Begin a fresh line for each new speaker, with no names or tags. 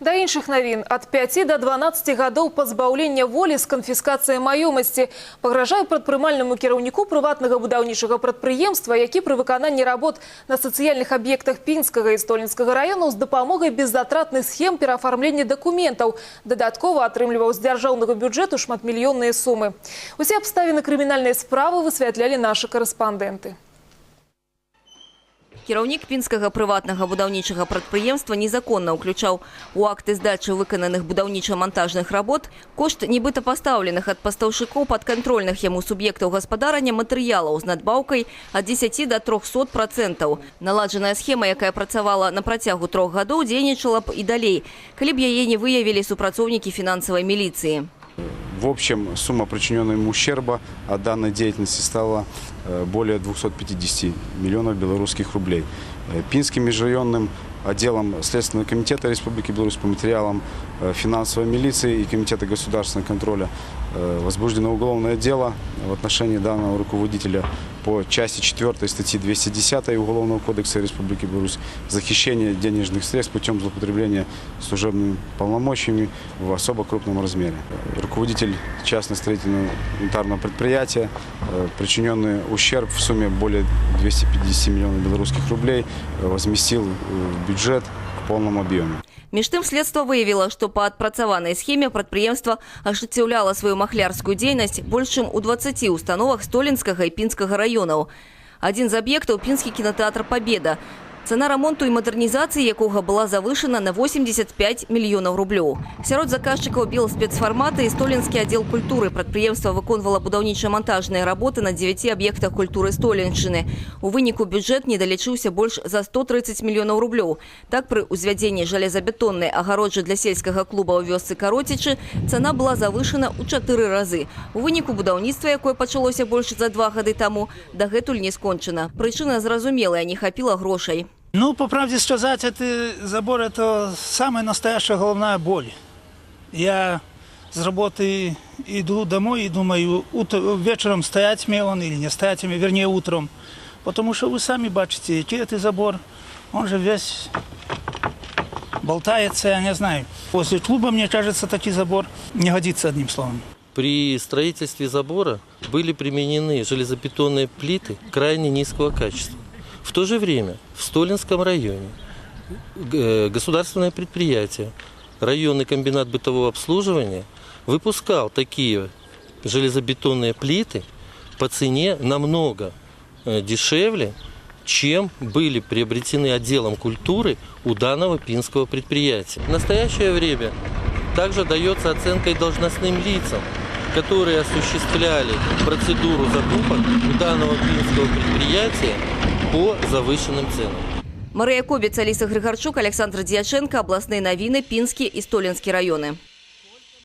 Да іншых навін ад 5 до 12 гадоў пазбаўлення волі з канфіскацыяй маёмасці пагражае прадпрымальнаму кіраўніку прыватнага будаўнічага прадпрыемства, які пры выкананні работ на сацыяльных аб'ектах пінскага і столінскага раёнаў з дапамогай беззатратных схем пераафармлення дакументаў дадаткова атрымліваў з дзяржаўнага бюджэту шматмільённыя сумы. Усе абставіны крымінальнай справы высвятлялі нашы карэспандэнты.
Кіраўнік пінскага прыватнага будаўнічага прадпрыемства незаконна ўключаў у акты здачы выкананых будаўніча-монтажных работ кошт нібыта пастаўленых ад пастаўшчыкоў падкантрольных яму суб'ектаў гаспадарання матэрыялаў з надбаўкай ад 10 до 300 процентаў. Наладжаная схема, якая працавала на працягу трох гадоў, дзейнічала б і далей, калі б яе не выявілі супрацоўнікі фінансавай міліцыі.
В общем, сумма причиненного ему ущерба от данной деятельности стала э, более 250 миллионов белорусских рублей. Э, Пинским межрайонным отделом Следственного комитета Республики Беларусь по материалам э, финансовой милиции и Комитета государственного контроля возбуждено уголовное дело в отношении данного руководителя по части 4 статьи 210 Уголовного кодекса Республики Беларусь «Захищение денежных средств путем злоупотребления служебными полномочиями в особо крупном размере». Э, Руководитель частно-строительного унитарного предприятия, э, причиненный ущерб в сумме более 250 миллионов белорусских рублей э, возместил э, в бюджет в полном объеме.
Між тым следства выявіла, што па адпрацаванай схеме прадпрыемства ажыццяўляла сваю махлярскую дзейнасць больш чым у 20 установах столінскага і пінскага раёнаў. Адзін з аб'ектаў пінскі кінотэатр Пабеда. Цана рамонту і мадэрнізацыі якога была завышана на 85 мільёнаў рублёў. Сярод заказчыкаў біл спецфарматы і столінскі аддзел культуры прадпрыемства выконвала будаўніча-монтажныя работы на 9 аб'ектах культуры століншчыны. У выніку бюджэт недалічыўся больш за 130 мільёнаў рублёў. Так пры ўзвядзенні жалезабетоннай агароджы для сельскага клуба ў вёсцы кароцічы цана была завышана ў 4 разы. У выніку будаўніцтва, якое пачалося больш за два гады таму, дагэтуль не скончана. Прычына зразумелая, не хапіла грошай.
ну, по правде сказать, это забор это самая настоящая головная боль. Я с работы иду домой и думаю, вечером стоять мне он или не стоять мне, вернее утром. Потому что вы сами бачите, який это забор, он же весь болтается, я не знаю. После клуба, мне кажется, такой забор не годится одним словом.
При строительстве забора были применены железобетонные плиты крайне низкого качества. В то же время в Столинском районе э, государственное предприятие, районный комбинат бытового обслуживания выпускал такие железобетонные плиты по цене намного э, дешевле, чем были приобретены отделом культуры у данного пинского предприятия. В настоящее время также дается оценка и должностным лицам, которые осуществляли процедуру закупок у данного пинского предприятия по завышенным ценам.
Марыя Кобіц, Аліса Грыгарчук, Александр Дьяченко, абласныя навіны, Пінскі і Столінскі раёны.